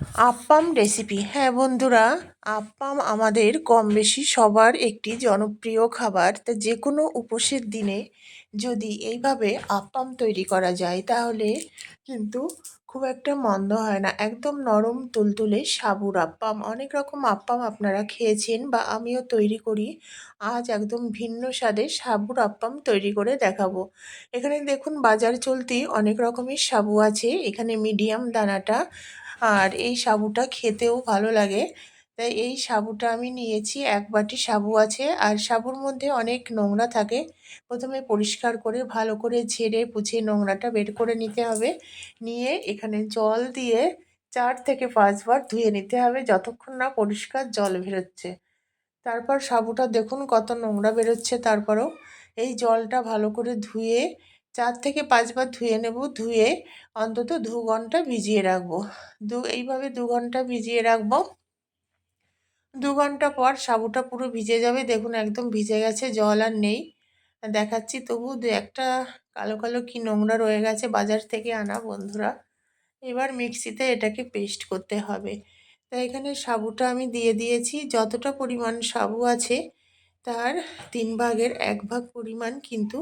Appam recipe হ্যাঁ বন্ধুরা, আপ্পাম আমাদের কম বেশি সবার একটি জনপ্রিয় খাবার। তা যে কোনো উপোসের দিনে যদি এইভাবে আপ্পাম তৈরি করা যায়, তাহলে কিন্তু খুব একটা মন্দ হয় না। একদম নরম তুলতুলে সাবুর আপ্পাম। অনেক রকম আপ্পাম আপনারা খেয়েছেন বা আমিও তৈরি করি। আজ একদম ভিন্ন স্বাদে সাবুর আপ্পাম তৈরি করে দেখাবো। এখানে দেখুন বাজার চলতি অনেক রকমের সাবু আছে। এখানে মিডিয়াম দানাটা আর এই সাবুটা খেতেও ভালো লাগে। তাই এই সাবুটা আমি নিয়েছি, এক বাটি সাবু আছে। আর সাবুর মধ্যে অনেক নোংরা থাকে। প্রথমে পরিষ্কার করে, ভালো করে ঝেড়ে পুছে নোংরাটা বের করে নিতে হবে। নিয়ে এখানে জল দিয়ে চার থেকে পাঁচবার ধুয়ে নিতে হবে যতক্ষণ না পরিষ্কার জল বেরোচ্ছে। তারপর সাবুটা দেখুন কত নোংরা বেরোচ্ছে তারপরও। এই জলটা ভালো করে ধুয়ে চার থেকে পাঁচবার ধুয়ে নেব, ধুয়ে অন্তত দু ঘণ্টা ভিজিয়ে রাখব। দু, এইভাবে দু ঘণ্টা ভিজিয়ে রাখব। দু ঘণ্টা পর সাবুটা পুরো ভিজে যাবে। দেখুন একদম ভিজে গেছে, জল আর নেই। দেখাচ্ছি তবু দু একটা কালো কালো কি নোংরা রয়ে গেছে বাজার থেকে আনা, বন্ধুরা। এবার মিক্সিতে এটাকে পেস্ট করতে হবে। তাই এখানে সাবুটা আমি দিয়ে দিয়েছি। যতটা পরিমাণ সাবু আছে, তার তিন ভাগের এক ভাগ পরিমাণ কিন্তু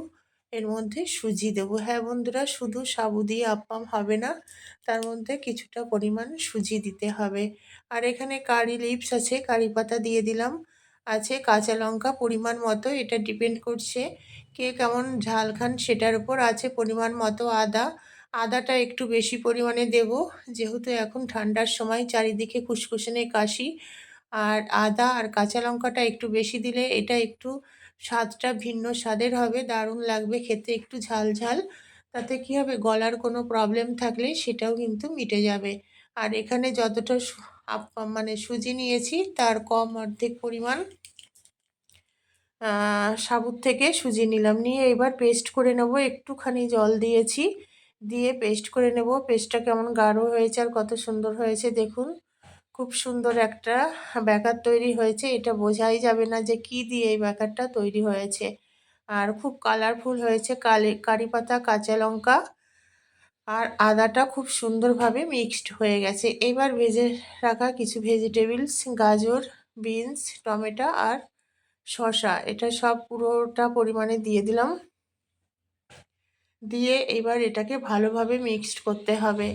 এর মধ্যে সুজি দেবো। হ্যাঁ বন্ধুরা, শুধু সাবু দিয়ে আপ্পাম হবে না, তার মধ্যে কিছুটা পরিমাণ সুজি দিতে হবে। আর এখানে কারি লিপস আছে, কারি পাতা দিয়ে দিলাম। আছে কাঁচা লঙ্কা পরিমাণ মতো, এটা ডিপেন্ড করছে কে কেমন ঝাল খান সেটার উপর। আছে পরিমাণ মতো আদা, আদাটা একটু বেশি পরিমাণে দেব, যেহেতু এখন ঠান্ডার সময় চারিদিকে খুসখুসনে কাশি। আর আদা আর কাঁচা লঙ্কাটা একটু বেশি দিলে এটা একটু স্বাদটা ভিন্ন, স্বাদের হবে, দারুণ লাগবে, খেতে একটু ঝাল ঝাল তাতে কী হবে, গলার কোনো প্রবলেম থাকলে সেটাও কিন্তু মিটে যাবে। আর এখানে যতটা মানে সুজি নিয়েছি, তার কম অর্ধেক পরিমাণ সাবুর থেকে সুজি নিলাম। নিয়ে এবার পেস্ট করে নেব, একটুখানি জল দিয়েছি। দিয়ে পেস্ট করে নেব। পেস্টটা কেমন গাঢ় হয়েছে আর কত সুন্দর হয়েছে, দেখুন। খুব সুন্দর একটা ব্যাকার তৈরি হয়েছে। এটা বোঝাই যাবে না যে কি দিয়ে এই ব্যাকারটা তৈরি হয়েছে। আর খুব কালারফুল হয়েছে কালি, কারি পাতা, কাঁচা লঙ্কা। আর আদাটা খুব সুন্দরভাবে মিক্সড হয়ে গেছে। এবার ভেজে রাখা কিছু ভেজিটেবলস গাজর বিনস টমেটো আর শসা। এটা সব পুরোটা পরিমাণে দিয়ে দিলাম। দিয়ে এবার এটাকে ভালোভাবে মিক্সড করতে হবে।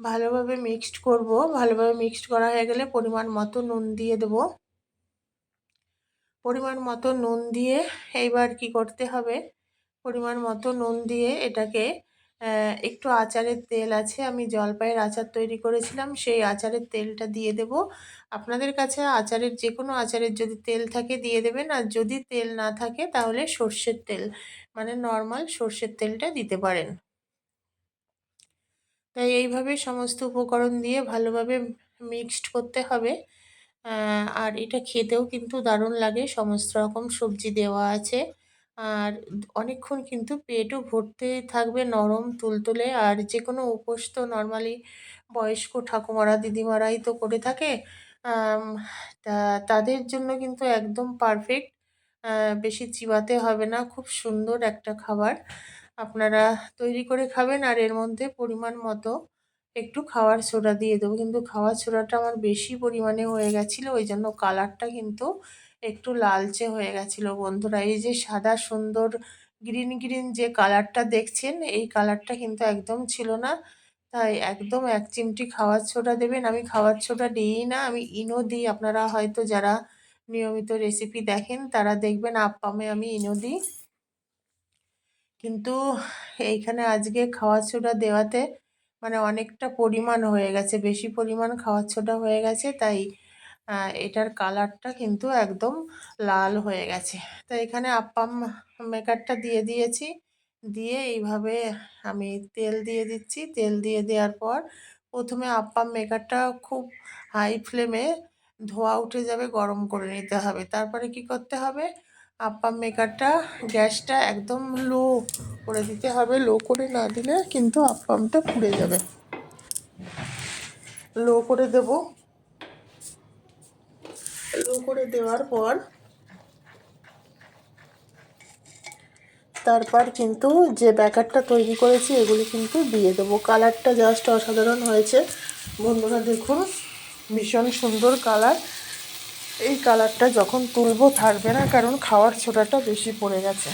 ভালোভাবে মিক্সড করব। ভালোভাবে মিক্সড করা হয়ে গেলে পরিমাণ মতো নুন দিয়ে দেব। পরিমাণ মতো নুন দিয়ে এইবার কি করতে হবে? পরিমাণ মতো নুন দিয়ে এটাকে একটু আচারের তেল আছে, আমি জলপাইয়ের আচার তৈরি করেছিলাম, সেই আচারের তেলটা দিয়ে দেব। আপনাদের কাছে আচারের যে কোনো আচারের যদি তেল থাকে দিয়ে দেবেন, আর যদি তেল না থাকে তাহলে সর্ষের তেল মানে নর্মাল সর্ষের তেলটা দিতে পারেন। তাই এইভাবে সমস্ত উপকরণ দিয়ে ভালোভাবে মিক্সড করতে হবে। আর এটা খেতেও কিন্তু দারুণ লাগে। সমস্ত রকম সবজি দেওয়া আছে। আর অনেকক্ষণ কিন্তু পেটও ভরতে থাকবে নরম, তুলতুলে। আর যে কোনো উপোস তো নর্মালি বয়স্ক ঠাকুমারা, দিদিমারাই তো করে থাকে। তা, তাদের জন্য কিন্তু একদম পারফেক্ট বেশি চিবাতে হবে না। খুব সুন্দর একটা খাবার। আপনারা তৈরি করে খাবেন আর এর মধ্যে পরিমাণ মতো একটু খাওয়ার সোডা দিয়ে দেবো। কিন্তু খাওয়ার সোডাটা আমার বেশি পরিমাণে হয়ে গেছিল, ওই জন্য কালারটা কিন্তু একটু লালচে হয়ে গেছিল বন্ধুরা। এই যে সাদা সুন্দর গ্রিন গ্রিন যে কালারটা দেখছেন, এই কালারটা কিন্তু একদম ছিল না। তাই একদম এক চিমটি খাওয়ার ছোটা দেবেন। আমি খাওয়ার ছোটা দিই না, আমি ইনো দিই। আপনারা হয়তো যারা নিয়মিত রেসিপি দেখেন, তারা দেখবেন আপ্পামে আমি ইনো দিই। কিন্তু এইখানে আজকে খাওয়ার ছোটা দেওয়াতে মানে অনেকটা পরিমাণ হয়ে গেছে, বেশি পরিমাণ খাওয়ার ছোটা হয়ে গেছে, তাই এটার কালারটা কিন্তু একদম লাল হয়ে গেছে। তো এখানে আপ্পাম মেকারটা দিয়ে দিয়েছি, দিয়ে এইভাবে আমি তেল দিয়ে দিচ্ছি, তেল দিয়ে দেওয়ার পর প্রথমে আপ্পাম মেকারটা খুব হাই ফ্লেমে ধোয়া উঠে যাবে, গরম করে নিতে হবে। তারপরে কি করতে হবে? আপ্পাম মেকারটা গ্যাসটা একদম লো করে দিতে হবে, লো করে না দিলে কিন্তু আপ্পামটা পুড়ে যাবে। লো করে দেব। লো করে দেওয়ার পর তারপর কিন্তু যে ব্যাকারটা তৈরি করেছি, এগুলি কিন্তু দিয়ে দেবো। কালারটা জাস্ট অসাধারণ হয়েছে। বন্ধুরা দেখুন, ভীষণ সুন্দর কালার এই কালারটা যখন তুলবো থাকবে না, কারণ খাওয়ার ছোটাটা বেশি পড়ে গেছে।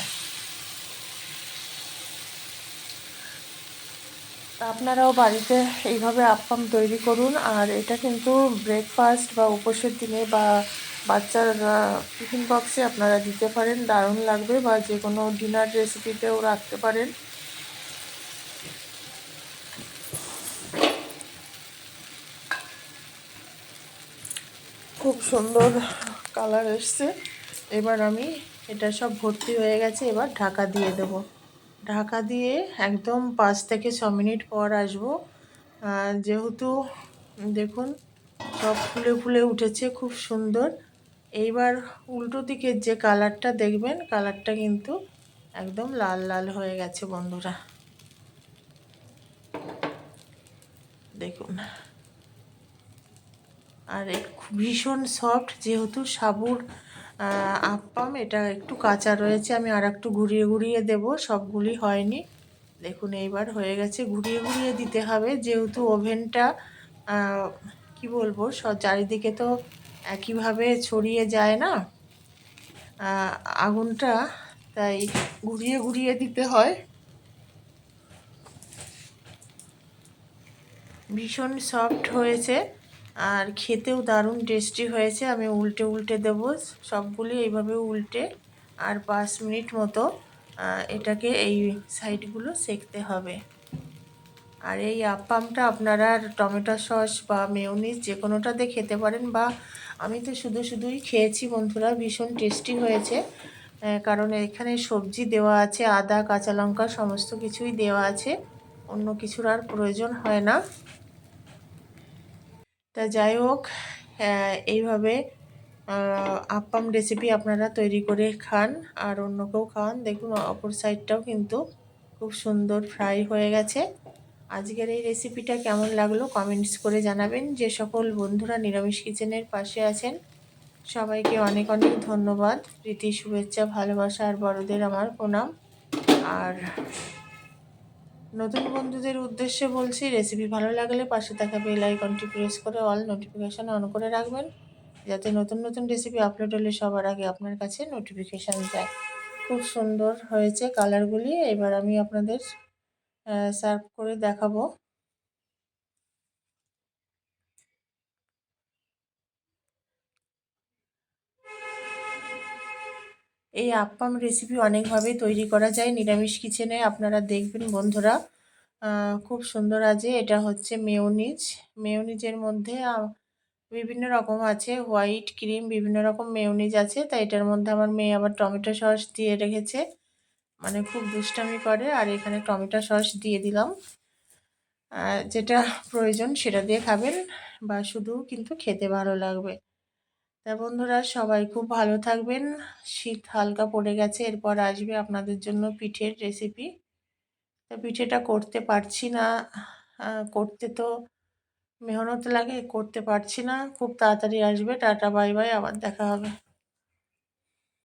আপনারাও বাড়িতে এইভাবে আপ্পাম তৈরি করুন, আর এটা কিন্তু ব্রেকফাস্ট বা উপোসের দিনে বা বাচ্চার টিফিন বক্সে আপনারা দিতে পারেন, দারুণ লাগবে, বা যে কোনো ডিনার রেসিপিতেও রাখতে পারেন। খুব সুন্দর কালার এসছে। এবার আমি এটা সব ভর্তি হয়ে গেছে, এবার ঢাকা দিয়ে দেব। ঢাকা দিয়ে একদম পাঁচ থেকে ছ মিনিট পর আসব। যেহেতু দেখুন, সব ফুলে ফুলে উঠেছে, খুব সুন্দর। এইবার উল্টো দিকের যে কালারটা দেখবেন, কালারটা কিন্তু একদম লাল লাল হয়ে গেছে বন্ধুরা। দেখুন। আর ভীষণ সফট যেহেতু সাবুর আপ্পাম এটা একটু কাঁচা রয়েছে, আমি আর একটু ঘুরিয়ে ঘুরিয়ে দেব, সবগুলি হয়নি। দেখুন, এইবার হয়ে গেছে, ঘুরিয়ে ঘুরিয়ে দিতে হবে, যেহেতু ওভেনটা কি বলব চারিদিকে তো একইভাবে ছড়িয়ে যায় না আগুনটা, তাই ঘুরিয়ে ঘুরিয়ে দিতে হয়। ভীষণ সফট হয়েছে। আর খেতেও দারুণ টেস্টি হয়েছে। আমি উল্টে উল্টে দেব সবগুলি এইভাবে উল্টে আর পাঁচ মিনিট মতো এটাকে এই সাইডগুলো সেকতে হবে। আর এই আপ্পামটা আপনারা টমেটো সস বা মেয়নিজ যে কোনোটাতে খেতে পারেন বা আমি তো শুধু শুধুই খেয়েছি বন্ধুরা, ভীষণ টেস্টি হয়েছে। কারণ এখানে সবজি দেওয়া আছে, আদা, কাঁচা লঙ্কা, সমস্ত কিছুই দেওয়া আছে। অন্য কিছুর আর প্রয়োজন হয় না। তা যাই হোক এইভাবে আপ্পাম রেসিপি আপনারা তৈরি করে খান আর অন্যকেও খাওয়ান দেখুন, অপর সাইডটাও কিন্তু খুব সুন্দর ফ্রাই হয়ে গেছে। আজকের এই রেসিপিটা কেমন লাগল কমেন্টস করে জানাবেন। যে সকল বন্ধুরা নিরামিষ কিচেনের পাশে আছেন, সবাইকে অনেক অনেক ধন্যবাদ। প্রীতি, শুভেচ্ছা, ভালোবাসা আর বড়দের আমার প্রণাম। আর নতুন বন্ধুদের উদ্দেশ্যে বলছি রেসিপি ভালো লাগলে পাশে থাকা বেল আইকনটি প্রেস করে অল নোটিফিকেশান অন করে রাখবেন, যাতে নতুন নতুন রেসিপি আপলোড হলে সবার আগে আপনার কাছে নোটিফিকেশান যায়। খুব সুন্দর হয়েছে কালারগুলি এবার আমি আপনাদের সার্ভ করে দেখাবো। এই আপ্পাম রেসিপি অনেকভাবে তৈরি করা যায়। নিরামিষ কিচেনে আপনারা দেখবেন বন্ধুরা খুব সুন্দর আছে। এটা হচ্ছে মেয়নিজ মেয়নিজের মধ্যে বিভিন্ন রকম আছে। হোয়াইট ক্রিম বিভিন্ন রকম মেয়নিজ আছে। তাই এটার মধ্যে আমার মেয়ে আবার টমেটো সস দিয়ে রেখেছে। মানে খুব দুষ্টামি করে। আর এখানে টমেটো সস দিয়ে দিলাম। যেটা প্রয়োজন সেটা দিয়ে খাবেন। বা শুধু কিন্তু খেতে ভালো লাগবে। তা বন্ধুরা সবাই খুব ভালো থাকবেন। শীত হালকা পড়ে গেছে, এরপর আসবে আপনাদের জন্য পিঠের রেসিপি তা পিঠেটা করতে পারছি না। করতে তো মেহনত লাগে, করতে পারছি না। খুব তাড়াতাড়ি আসবে। টাটা, বাই বাই, আবার দেখা হবে।